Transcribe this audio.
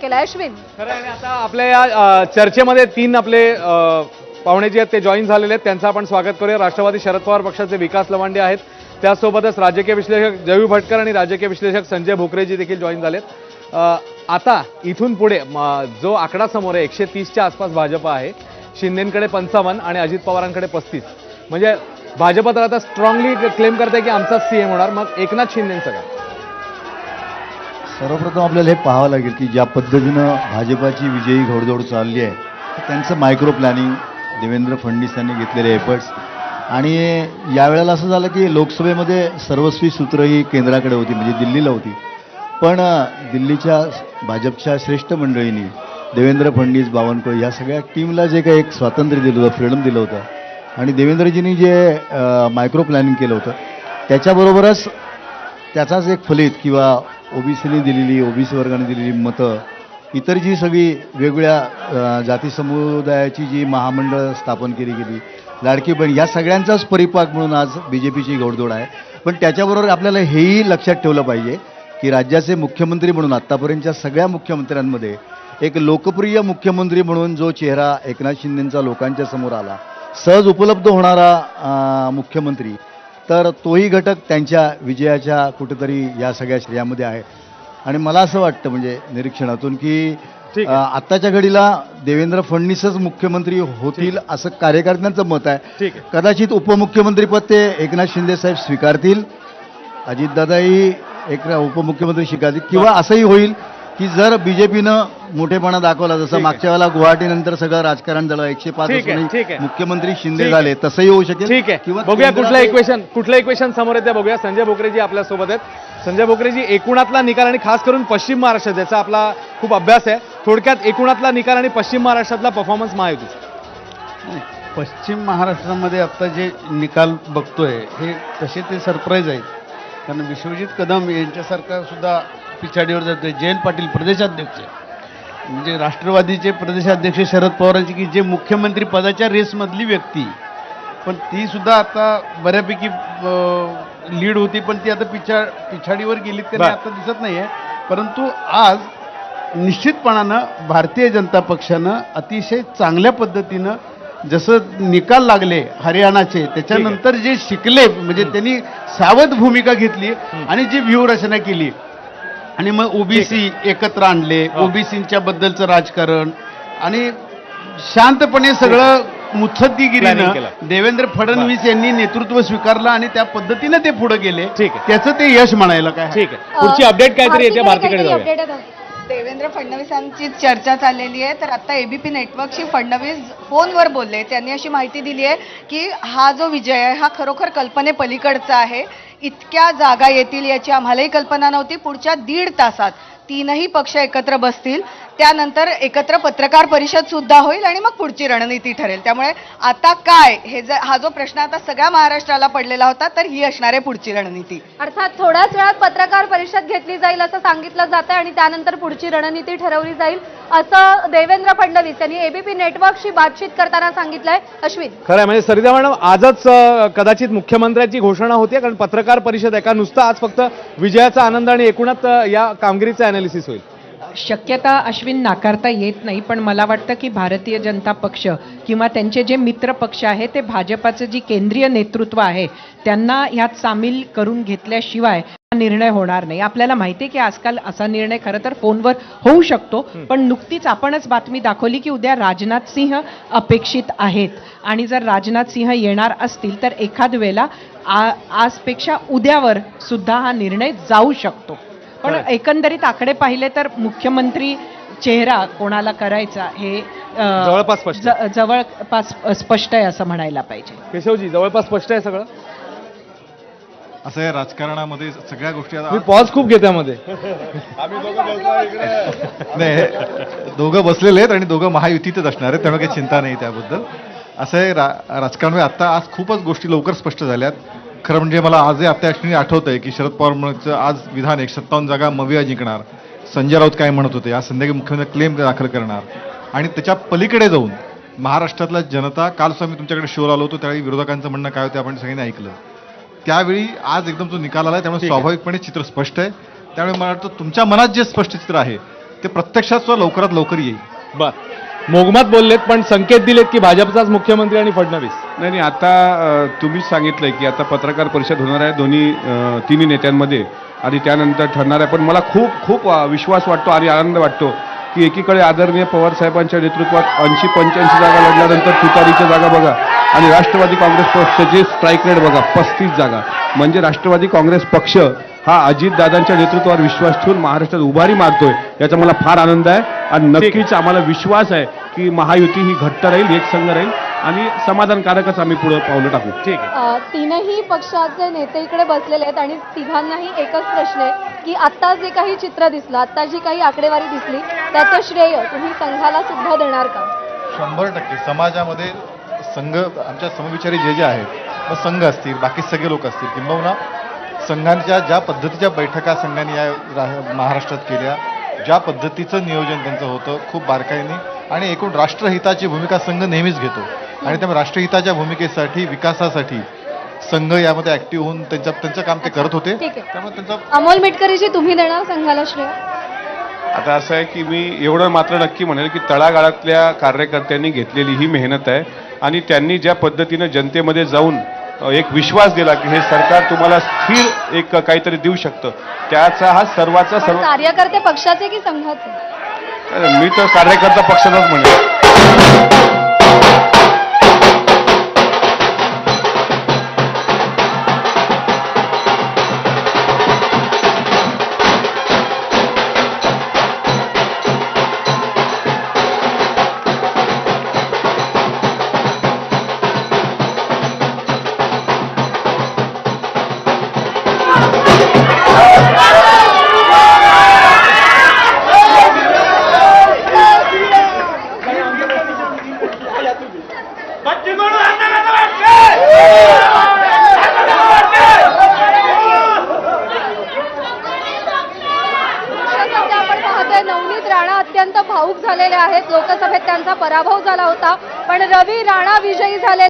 केलाय अश्विन. खरं आहे आता आपल्या या चर्चेमध्ये तीन आपले पाहुणे जे आहेत ते जॉईन झालेले आहेत. त्यांचं आपण स्वागत करूया. राष्ट्रवादी शरद पवार पक्षाचे विकास लवांडे आहेत. त्यासोबतच राजकीय विश्लेषक जयू भटकर आणि राजकीय विश्लेषक संजय भोकरेजी देखील जॉईन झालेत. आता इथून पुढे जो आकडा समोर आहे एकशे तीसच्या आसपास भाजप आहे शिंदेकडे पंचावन्न आणि अजित पवारांकडे पस्तीस. म्हणजे भाजप तर आता स्ट्रॉंगली क्लेम करते की आमचाच सीएम होणार. मग एकनाथ शिंदेंचं काय? सर्वप्रथम आपल्याला हे पाहावं लागेल की ज्या पद्धतीनं भाजपाची विजयी घोडदौड चालली आहे त्यांचं मायक्रो प्लॅनिंग देवेंद्र फडणवीस यांनी घेतलेले एफर्ट्स आणि यावेळेला असं झालं की लोकसभेमध्ये सर्वस्वी सूत्र ही केंद्राकडे होती म्हणजे दिल्लीला होती. पण दिल्लीच्या भाजपच्या श्रेष्ठ मंडळींनी देवेंद्र फडणवीस बावनकुळे या सगळ्या टीमला जे काही एक स्वातंत्र्य दिलं होतं फ्रीडम दिलं होतं. आणि देवेंद्रजींनी जे मायक्रो प्लॅनिंग केलं होतं त्याच्याबरोबरच त्याचाच एक फलित किंवा ओबीसीने दिलेली ओबीसी वर्गाने दिलेली मतं इतर जी सगळी वेगवेगळ्या जाती समुदायाची जी महामंडळ स्थापन केली गेली लाडकी बहीण या सगळ्यांचाच परिपाक म्हणून आज बी जे पीची घोडदौड आहे. पण त्याच्याबरोबर आपल्याला हेही लक्षात ठेवलं पाहिजे की राज्याचे मुख्यमंत्री म्हणून आत्तापर्यंतच्या सगळ्या मुख्यमंत्र्यांमध्ये एक लोकप्रिय मुख्यमंत्री म्हणून जो चेहरा एकनाथ शिंदेंचा लोकांच्या समोर आला सहज उपलब्ध होणारा मुख्यमंत्री तर तोही घटक त्यांच्या विजयाच्या कुठेतरी या सगळ्या श्रेयामध्ये आहे. आणि मला असं वाटतं म्हणजे निरीक्षणातून की आत्ताच्या घडीला देवेंद्र फडणवीसच मुख्यमंत्री होतील असं कार्यकर्त्यांचं मत आहे. कदाचित उपमुख्यमंत्रीपद ते एकनाथ शिंदे साहेब स्वीकारतील अजितदादाही एक उपमुख्यमंत्री स्वीकारतील किंवा असंही होईल की जर बीजेपीनं मोठेपणा दाखवला जसं. मागच्या वेळेला गुवाहाटीनंतर सगळं राजकारण झालं एकशे पाच ठीक आहे, असूनही ठीक आहे. मुख्यमंत्री शिंदे झाले तसंही होऊ शकेल? ठीक आहे. किंवा बघूया कुठलं इक्वेशन कुठलं इक्वेशन समोर येते बघूया. संजय भोकरेजी आपल्यासोबत आहेत. संजय भोकरेजी एकूणातला निकाल आणि खास करून पश्चिम महाराष्ट्र ज्याचा आपला खूप अभ्यास आहे. थोडक्यात एकूणातला निकाल आणि पश्चिम महाराष्ट्रातला परफॉर्मन्स महायुतीचा पश्चिम महाराष्ट्रामध्ये आता जे निकाल बघतोय हे तसे ते सरप्राईज आहेत. कारण विश्वजित कदम यांच्यासारखा सुद्धा पिछाडीवर जातोय जयंत पाटील प्रदेशाध्यक्ष म्हणजे राष्ट्रवादीचे प्रदेशाध्यक्ष शरद पवारांची की जे मुख्यमंत्री पदाच्या रेसमधली व्यक्ती. पण ती सुद्धा आता बऱ्यापैकी लीड होती पण ती आता पिछा पिछाडीवर गेली त्यांनी बर. आता दिसत नाही आहे परंतु आज निश्चितपणानं भारतीय जनता पक्षानं अतिशय चांगल्या पद्धतीनं जसं निकाल लागले हरियाणाचे त्याच्यानंतर जे शिकले म्हणजे त्यांनी सावध भूमिका घेतली आणि जी व्यूहरचना केली. आणि मग ओबीसी एकत्र आणले. ओबीसींच्या बद्दलचं राजकारण. आणि शांतपणे सगळं मुत्सद्दीगिरीनं. देवेंद्र फडणवीस यांनी नेतृत्व स्वीकारलं आणि त्या पद्धतीनं ते पुढे गेले. ठीक आहे. त्याचं ते यश म्हणायला काय ठीक आहे. पुढची अपडेट काहीतरी येते भारतीकडे देवेंद्र फडणवीसांची चर्चा चाललेली आहे. तर आता एबीपी नेटवर्कशी फडणवीस फोनवर बोलले त्यांनी अशी माहिती दिली आहे की हा जो विजय आहे हा खरोखर कल्पने पलीकडचा आहे. इतक्या जागा येतील याची आम्हालाही कल्पना नव्हती. पुढच्या दीड तासात तीनही पक्ष एकत्र बसतील. त्यानंतर एकत्र पत्रकार परिषद सुद्धा होईल आणि मग पुढची रणनीती ठरेल. त्यामुळे आता काय? हे जर हा जो प्रश्न आता सगळ्या महाराष्ट्राला पडलेला होता तर ही असणार आहे पुढची रणनीती. अर्थात थोड्याच वेळात पत्रकार परिषद घेतली जाईल असं सांगितलं जातं आणि त्यानंतर पुढची रणनीती ठरवली जाईल असं देवेंद्र फडणवीस यांनी एबीपी नेटवर्कशी बातचीत करताना सांगितलंय. अश्विन. खरं आहे म्हणजे सरिता मॅडम आजच कदाचित मुख्यमंत्र्यांची घोषणा होती कारण पत्रकार परिषद आहे. का नुसतं आज फक्त विजयाचा आनंद आणि एकूणच या कामगिरीचं अनालिसिस होईल? शक्यता अश्विन नाकारता येत नाही पण मला वाटतं की भारतीय जनता पक्ष किंवा त्यांचे जे मित्र पक्ष आहे ते भाजपाचं जी केंद्रीय नेतृत्व आहे त्यांना ह्यात सामील करून घेतल्याशिवाय निर्णय होणार नाही. आपल्याला माहिती आहे की आजकाल असा निर्णय खरं तर फोनवर होऊ शकतो पण नुकतीच आपणच बातमी दाखवली की उद्या राजनाथ सिंह अपेक्षित आहेत. आणि जर राजनाथ सिंह येणार असतील तर एखाद वेळेला आजपेक्षा उद्यावर सुद्धा हा निर्णय जाऊ शकतो. पण. एकंदरीत आकडे पाहिले तर मुख्यमंत्री चेहरा कोणाला करायचा हे जवळपास जवळपास स्पष्ट आहे असं म्हणायला पाहिजे. केशवजी जवळपास स्पष्ट आहे सगळं? असं आहे राजकारणामध्ये सगळ्या गोष्टी आता मी पॉज खूप घेते यामध्ये. नाही हे दोघं बसलेले आहेत आणि दोघं महायुतीतच असणार आहेत त्यामुळे काही चिंता नाही त्याबद्दल. असं आहे रा राजकारणामध्ये आता आज खूपच गोष्टी लवकर स्पष्ट झाल्यात. खरं म्हणजे मला आजही आता क्षणी आठवत आहे की शरद पवार म्हणत आज विधान एक सत्तावन्न जागा मविया जिंकणार. संजय राऊत काय म्हणत होते आज संध्याकाळी मुख्यमंत्री क्लेम दाखल करणार. आणि त्याच्या पलीकडे जाऊन महाराष्ट्रातला जनता काल सुद्धा मी तुमच्याकडे शोर आलो होतो त्यावेळी विरोधकांचं म्हणणं काय होतं आपण सगळ्यांनी ऐकलं. त्यावेळी आज एकदम तो निकाल आला त्यामुळे. स्वाभाविकपणे चित्र स्पष्ट आहे. त्यामुळे मला वाटतं तुमच्या मनात जे स्पष्ट चित्र आहे ते प्रत्यक्षात सुद्धा लवकरात लवकर येईल. बर. मोगमात बोललेत पण संकेत दिलेत की भाजपचाच मुख्यमंत्री आणि फडणवीस. नाही नाही आता तुम्हीच सांगितलंय की आता पत्रकार परिषद होणार आहे. दोन्ही तिन्ही नेत्यांमध्ये. आणि त्यानंतर ठरणार आहे. पण मला खूप खूप विश्वास वाटतो आणि आनंद वाटतो की एकीकडे आदरणीय पवार साहेबांच्या नेतृत्वात ऐंशी पंच्याऐंशी जागा लढल्यानंतर तुतारीच्या जागा बघा. आणि राष्ट्रवादी काँग्रेस पक्षाचे स्ट्राईक रेट बघा पस्तीस जागा. म्हणजे राष्ट्रवादी काँग्रेस पक्ष हा अजितदादांच्या नेतृत्वावर विश्वास ठेवून महाराष्ट्रात उभारी मारतोय याचा मला फार आनंद आहे. आणि नक्कीच आम्हाला विश्वास आहे की महायुती ही घट्ट राहील एकसंघ राहील आणि समाधानकारकच आम्ही पुढे पावलं टाकू. ठीक आहे. तीनही पक्षाचे नेते इकडे बसलेले आहेत आणि तिघांनाही एकच प्रश्न आहे की आता जे काही चित्र दिसलं आता जी काही आकडेवारी दिसली त्याचं श्रेय तुम्ही संघाला सुद्धा देणार का? शंभर टक्के. समाजामध्ये संघ आमच्या समविचारी जे जे आहेत मग संघ असतील बाकी सगळे लोक असतील किंबहुना संघांच्या ज्या पद्धतीच्या बैठका संघाने या महाराष्ट्रात केल्या ज्या पद्धतीचं नियोजन त्यांचं होतं खूप बारकाईने. आणि एकूण राष्ट्रहिताची भूमिका संघ नेहमीच घेतो. आणि त्यामुळे राष्ट्रहिताच्या भूमिकेसाठी विकासासाठी संघ यामध्ये ऍक्टिव्ह होऊन त्यांच्या त्यांचं काम ते करत होते. ठीक आहे. त्यामुळे त्यांचा अमोल मिटकरीजी तुम्ही देणार संघाला श्रेय? आता असं आहे की मी एवढं मात्र नक्की म्हणेल की तळागाळातल्या कार्यकर्त्यांनी घेतलेली ही मेहनत आहे. आणि त्यांनी ज्या पद्धतीनं जनतेमध्ये जाऊन एक विश्वास दिला की हे सरकार तुम्हाला स्थिर एक काहीतरी देऊ शकतं. त्याचा हा सर्वाचा सर्व कार्यकर्ते पक्षाचे की संघाचे? मी तर कार्यकर्ता पक्षाचाच म्हणेन. अत्यंत भाऊक झालेले आहेत लोकसभेत त्यांचा पराभव झाला होता पण रवी राणा विजयी झाले.